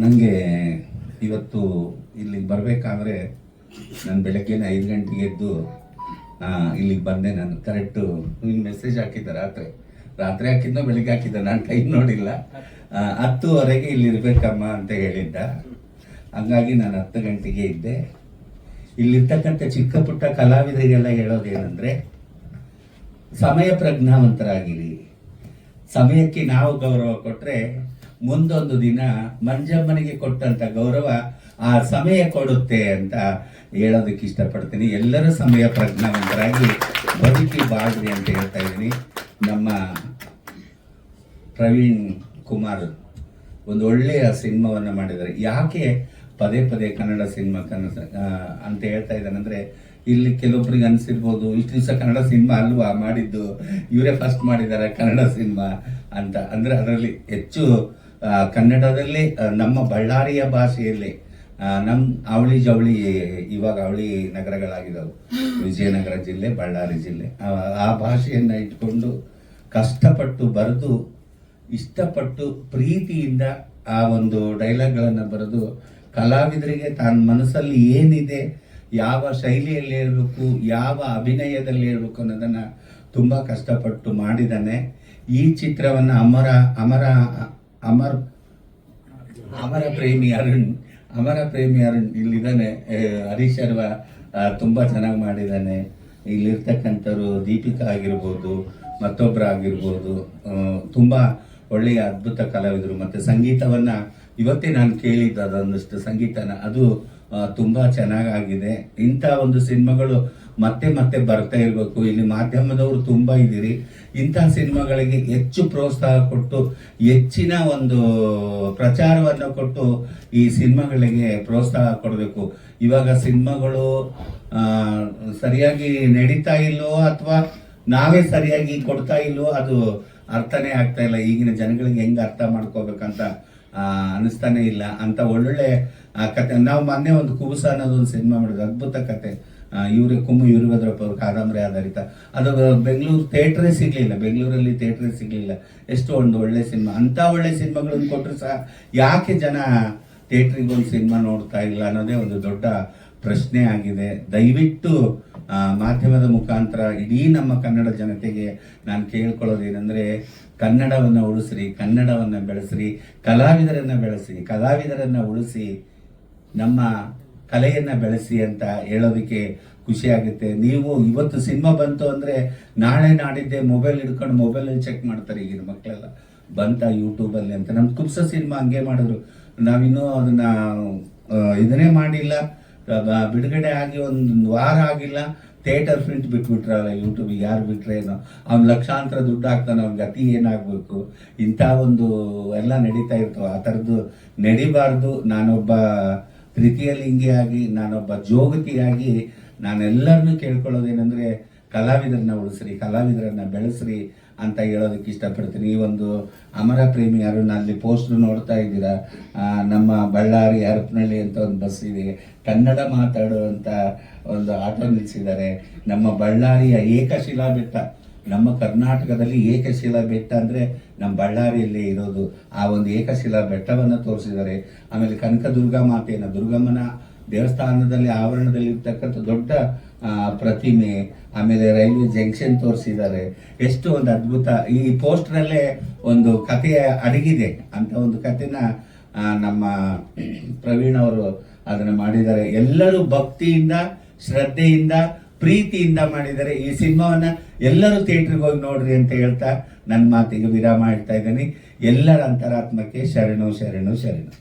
ನನಗೆ ಇವತ್ತು ಇಲ್ಲಿಗೆ ಬರಬೇಕಾದ್ರೆ ನಾನು ಬೆಳಗ್ಗೆನೇ ಐದು ಗಂಟೆಗೆ ಎದ್ದು ಇಲ್ಲಿಗೆ ಬಂದೆ. ನಾನು ಕರೆಕ್ಟು ನಿನ್ನ ಮೆಸೇಜ್ ಹಾಕಿದ್ದೆ ರಾತ್ರಿ. ರಾತ್ರಿ ಹಾಕಿದ್ದ ಬೆಳಿಗ್ಗೆ ಹಾಕಿದ್ದ ನಾನು ಟೈಮ್ ನೋಡಿಲ್ಲ. ಹತ್ತುವರೆಗೆ ಇಲ್ಲಿ ಇರಬೇಕಮ್ಮ ಅಂತ ಹೇಳಿದ್ದ. ಹಂಗಾಗಿ ನಾನು ಹತ್ತು ಗಂಟೆಗೆ ಇದ್ದೆ. ಇಲ್ಲಿರ್ತಕ್ಕಂಥ ಚಿಕ್ಕ ಪುಟ್ಟ ಕಲಾವಿದರಿಗೆಲ್ಲ ಹೇಳೋದೇನೆಂದರೆ ಸಮಯ ಪ್ರಜ್ಞಾವಂತರಾಗಿರಿ ಸಮಯಕ್ಕೆ ನಾವು ಗೌರವ ಕೊಟ್ರೆ ಮುಂದೊಂದು ದಿನ ಮಂಜಮ್ಮನಿಗೆ ಕೊಟ್ಟಂತ ಗೌರವ ಆ ಸಮಯ ಕೊಡುತ್ತೆ ಅಂತ ಹೇಳೋದಕ್ಕೆ ಇಷ್ಟಪಡ್ತೀನಿ. ಎಲ್ಲರೂ ಸಮಯ ಪ್ರಜ್ಞಾವಂತರಾಗಿ ಬದುಕಿ ಬಾಳ್ರಿ ಅಂತ ಹೇಳ್ತಾ ಇದ್ದೀನಿ. ನಮ್ಮ ಪ್ರವೀಣ್ ಕುಮಾರ್ ಒಂದು ಒಳ್ಳೆಯ ಸಿನಿಮಾವನ್ನು ಮಾಡಿದ್ದಾರೆ. ಯಾಕೆ ಪದೇ ಪದೇ ಕನ್ನಡ ಸಿನಿಮಾ ಕನ್ನಡ ಅಂತ ಹೇಳ್ತಾ ಇದ್ದಾನಂದ್ರೆ ಇಲ್ಲಿ ಕೆಲವೊಬ್ರಿಗೆ ಅನಿಸಿರ್ಬೋದು, ಇಷ್ಟು ದಿವಸ ಕನ್ನಡ ಸಿನಿಮಾ ಅಲ್ವಾ ಮಾಡಿದ್ದು, ಇವರೇ ಫಸ್ಟ್ ಮಾಡಿದ್ದಾರೆ ಕನ್ನಡ ಸಿನಿಮಾ ಅಂತ. ಅಂದರೆ ಅದರಲ್ಲಿ ಹೆಚ್ಚು ಕನ್ನಡದಲ್ಲಿ ನಮ್ಮ ಬಳ್ಳಾರಿಯ ಭಾಷೆಯಲ್ಲಿ ನಮ್ಮ ಅವಳಿ ಜವಳಿ ಇವಾಗ ಅವಳಿ ನಗರಗಳಾಗಿದ್ದಾವೆ ವಿಜಯನಗರ ಜಿಲ್ಲೆ ಬಳ್ಳಾರಿ ಜಿಲ್ಲೆ. ಆ, ಭಾಷೆಯನ್ನು ಇಟ್ಕೊಂಡು ಕಷ್ಟಪಟ್ಟು ಬರೆದು ಇಷ್ಟಪಟ್ಟು ಪ್ರೀತಿಯಿಂದ ಆ ಒಂದು ಡೈಲಾಗ್ಗಳನ್ನು ಬರೆದು ಕಲಾವಿದರಿಗೆ ತನ್ನ ಮನಸ್ಸಲ್ಲಿ ಏನಿದೆ ಯಾವ ಶೈಲಿಯಲ್ಲಿ ಇರಬೇಕು ಯಾವ ಅಭಿನಯದಲ್ಲಿ ಇರಬೇಕು ಅನ್ನೋದನ್ನು ತುಂಬ ಕಷ್ಟಪಟ್ಟು ಮಾಡಿದ್ದಾನೆ. ಈ ಚಿತ್ರವನ್ನು ಅಮರ ಅಮರ ಅಮರ್, ಅಮರ ಪ್ರೇಮಿ ಅರುಣ್, ಅಮರ ಪ್ರೇಮಿ ಅರುಣ್ ಇಲ್ಲಿದ್ದಾನೆ. ಹರೀಶ್ ಶರ್ವ ತುಂಬ ಚೆನ್ನಾಗಿ ಮಾಡಿದ್ದಾನೆ. ಇಲ್ಲಿರ್ತಕ್ಕಂಥವ್ರು ದೀಪಿಕಾ ಆಗಿರ್ಬೋದು ಮತ್ತೊಬ್ಬರ ಆಗಿರ್ಬೋದು ತುಂಬ ಒಳ್ಳೆಯ ಅದ್ಭುತ ಕಲಾವಿದರು. ಮತ್ತು ಸಂಗೀತವನ್ನು ಇವತ್ತೇ ನಾನು ಕೇಳಿದ್ದು ಅದೊಂದಷ್ಟು ಸಂಗೀತನ. ಅದು ತುಂಬಾ ಚೆನ್ನಾಗಾಗಿದೆ. ಇಂಥ ಒಂದು ಸಿನಿಮಾಗಳು ಮತ್ತೆ ಮತ್ತೆ ಬರ್ತಾ ಇರಬೇಕು. ಇಲ್ಲಿ ಮಾಧ್ಯಮದವರು ತುಂಬಾ ಇದ್ದೀರಿ. ಇಂತಹ ಸಿನಿಮಾಗಳಿಗೆ ಹೆಚ್ಚು ಪ್ರೋತ್ಸಾಹ ಕೊಟ್ಟು, ಹೆಚ್ಚಿನ ಒಂದು ಪ್ರಚಾರವನ್ನು ಕೊಟ್ಟು ಈ ಸಿನಿಮಾಗಳಿಗೆ ಪ್ರೋತ್ಸಾಹ ಕೊಡಬೇಕು. ಇವಾಗ ಸಿನಿಮಾಗಳು ಸರಿಯಾಗಿ ನಡೀತಾ ಇಲ್ಲೋ ಅಥವಾ ನಾವೇ ಸರಿಯಾಗಿ ಕೊಡ್ತಾ ಇಲ್ಲೋ ಅದು ಅರ್ಥನೇ ಆಗ್ತಾ ಇಲ್ಲ. ಈಗಿನ ಜನಗಳಿಗೆ ಹೆಂಗೆ ಅರ್ಥ ಮಾಡ್ಕೋಬೇಕಂತ ಅನಿಸ್ತಾನೆ ಇಲ್ಲ ಅಂತ ಒಳ್ಳೊಳ್ಳೆ ಕತೆ. ನಾವು ಮೊನ್ನೆ ಒಂದು ಕುಬುಸ ಅನ್ನೋದು ಒಂದು ಸಿನಿಮಾ ಮಾಡಿದ್ವಿ. ಅದ್ಭುತ ಕತೆ. ಇವರೇ, ಕುಮ್ಮು ವೀರಭದ್ರಪ್ಪ ಅವ್ರ, ಕಾದಂಬರಿ ಆಧಾರಿತ. ಅದು ಬೆಂಗಳೂರು ಥಿಯೇಟ್ರೇ ಸಿಗ್ಲಿಲ್ಲ. ಬೆಂಗಳೂರಲ್ಲಿ ಥಿಯೇಟ್ರೇ ಸಿಗ್ಲಿಲ್ಲ. ಎಷ್ಟು ಒಂದು ಒಳ್ಳೆ ಸಿನಿಮಾ ಅಂತ ಒಳ್ಳೆ ಸಿನಿಮಾಗಳನ್ನು ಕೊಟ್ಟರು ಸಹ ಯಾಕೆ ಜನ ಥಿಯೇಟ್ರಿಗೆ ಒಂದು ಸಿನಿಮಾ ನೋಡ್ತಾ ಇಲ್ಲ ಅನ್ನೋದೇ ಒಂದು ದೊಡ್ಡ ಪ್ರಶ್ನೆ ಆಗಿದೆ. ದಯವಿಟ್ಟು ಮಾಧ್ಯಮದ ಮುಖಾಂತರ ಇಡೀ ನಮ್ಮ ಕನ್ನಡ ಜನತೆಗೆ ನಾನು ಕೇಳ್ಕೊಳ್ಳೋದೇನೆಂದರೆ, ಕನ್ನಡವನ್ನ ಉಳಿಸ್ರಿ, ಕನ್ನಡವನ್ನ ಬೆಳೆಸ್ರಿ, ಕಲಾವಿದರನ್ನ ಬೆಳೆಸಿ ಕಲಾವಿದರನ್ನ ಉಳಿಸಿ, ನಮ್ಮ ಕಲೆಯನ್ನು ಬೆಳೆಸಿ ಅಂತ ಹೇಳೋದಕ್ಕೆ ಖುಷಿ ಆಗುತ್ತೆ. ನೀವು ಇವತ್ತು ಸಿನಿಮಾ ಬಂತು ಅಂದ್ರೆ ನಾಳೆ ನಾಡಿದ್ದೆ ಮೊಬೈಲ್ ಹಿಡ್ಕೊಂಡು ಮೊಬೈಲಲ್ಲಿ ಚೆಕ್ ಮಾಡ್ತಾರೆ ಈಗಿನ ಮಕ್ಕಳೆಲ್ಲ ಬಂತ ಯೂಟ್ಯೂಬಲ್ಲಿ ಅಂತ. ನಮ್ಮ ಕುಪ್ಸ ಸಿನಿಮಾ ಹಂಗೆ ಮಾಡಿದ್ರು. ನಾವಿನ್ನೂ ಅದನ್ನ ಇದನ್ನೇ ಮಾಡಿಲ್ಲ. ಬಿಡುಗಡೆ ಆಗಿ ಒಂದು ವಾರ ಆಗಿಲ್ಲ. ಥಿಯೇಟರ್ ಪ್ರಿಂಟ್ ಬಿಟ್ಬಿಟ್ರಲ್ಲ ಯೂಟ್ಯೂಬ್ ಯಾರು ಬಿಟ್ರೆ ಏನೋ. ಅವ್ನು ಲಕ್ಷಾಂತರ ದುಡ್ಡು ಹಾಕ್ತಾನೆ ಅವ್ನ ಗತಿ ಏನಾಗಬೇಕು. ಇಂಥ ಒಂದು ಎಲ್ಲ ನಡೀತಾ ಇರ್ತವೆ. ಆ ಥರದ್ದು ನಡಿಬಾರ್ದು. ನಾನೊಬ್ಬ ತೃತೀಯ ಲಿಂಗಿಯಾಗಿ ನಾನೊಬ್ಬ ಜೋಗತಿಯಾಗಿ ನಾನೆಲ್ಲರನ್ನೂ ಕೇಳ್ಕೊಳ್ಳೋದೇನೆಂದರೆ ಕಲಾವಿದರನ್ನ ಉಳಿಸ್ರಿ, ಕಲಾವಿದರನ್ನ ಬೆಳೆಸ್ರಿ ಅಂತ ಹೇಳೋದಕ್ಕೆ ಇಷ್ಟಪಡ್ತೀನಿ. ಈ ಒಂದು ಅಮರ ಪ್ರೇಮಿ ಅರುಣ್ ಅಲ್ಲಿ ಪೋಸ್ಟ್ ನೋಡ್ತಾ ಇದ್ದೀರಾ? ನಮ್ಮ ಬಳ್ಳಾರಿ ಹರಪನಹಳ್ಳಿ ಅಂತ ಒಂದು ಬಸ್ ಇದೆ. ಕನ್ನಡ ಮಾತಾಡುವಂತ ಒಂದು ಆಟೋ ನಿಲ್ಲಿಸಿದ್ದಾರೆ ನಮ್ಮ ಬಳ್ಳಾರಿಯ ಏಕಶಿಲಾ ಬೆಟ್ಟ ನಮ್ಮ ಕರ್ನಾಟಕದಲ್ಲಿ ಏಕಶಿಲಾ ಬೆಟ್ಟ ಅಂದ್ರೆ ನಮ್ಮ ಬಳ್ಳಾರಿಯಲ್ಲಿ ಇರೋದು. ಆ ಒಂದು ಏಕಶಿಲಾ ಬೆಟ್ಟವನ್ನು ತೋರಿಸಿದ್ದಾರೆ. ಆಮೇಲೆ ಕನಕ ದುರ್ಗಾ ಮಾತೆಯನ್ನ, ದುರ್ಗಮ್ಮನ ದೇವಸ್ಥಾನದಲ್ಲಿ ಆವರಣದಲ್ಲಿ ಇರ್ತಕ್ಕಂಥ ದೊಡ್ಡ ಪ್ರತಿಮೆ, ಆಮೇಲೆ ರೈಲ್ವೆ ಜಂಕ್ಷನ್ ತೋರಿಸಿದ್ದಾರೆ. ಎಷ್ಟು ಒಂದು ಅದ್ಭುತ. ಈ ಪೋಸ್ಟರಲ್ಲೇ ಒಂದು ಕಥೆಯ ಅಡಗಿದೆ ಅಂತ ಒಂದು ಕಥೆನ ನಮ್ಮ ಪ್ರವೀಣ್ ಅವರು ಅದನ್ನ ಮಾಡಿದ್ದಾರೆ. ಎಲ್ಲರೂ ಭಕ್ತಿಯಿಂದ, ಶ್ರದ್ಧೆಯಿಂದ, ಪ್ರೀತಿಯಿಂದ ಮಾಡಿದ್ದಾರೆ. ಈ ಸಿನಿಮಾವನ್ನ ಎಲ್ಲರೂ ಥಿಯೇಟರ್ಗೆ ಹೋಗಿ ನೋಡ್ರಿ ಅಂತ ಹೇಳ್ತಾ ನನ್ನ ಮಾತಿಗೆ ವಿರಾಮ ಹೇಳ್ತಾ ಇದ್ದೀನಿ. ಎಲ್ಲರ ಅಂತರಾತ್ಮಕ್ಕೆ ಶರಣು ಶರಣು ಶರಣು.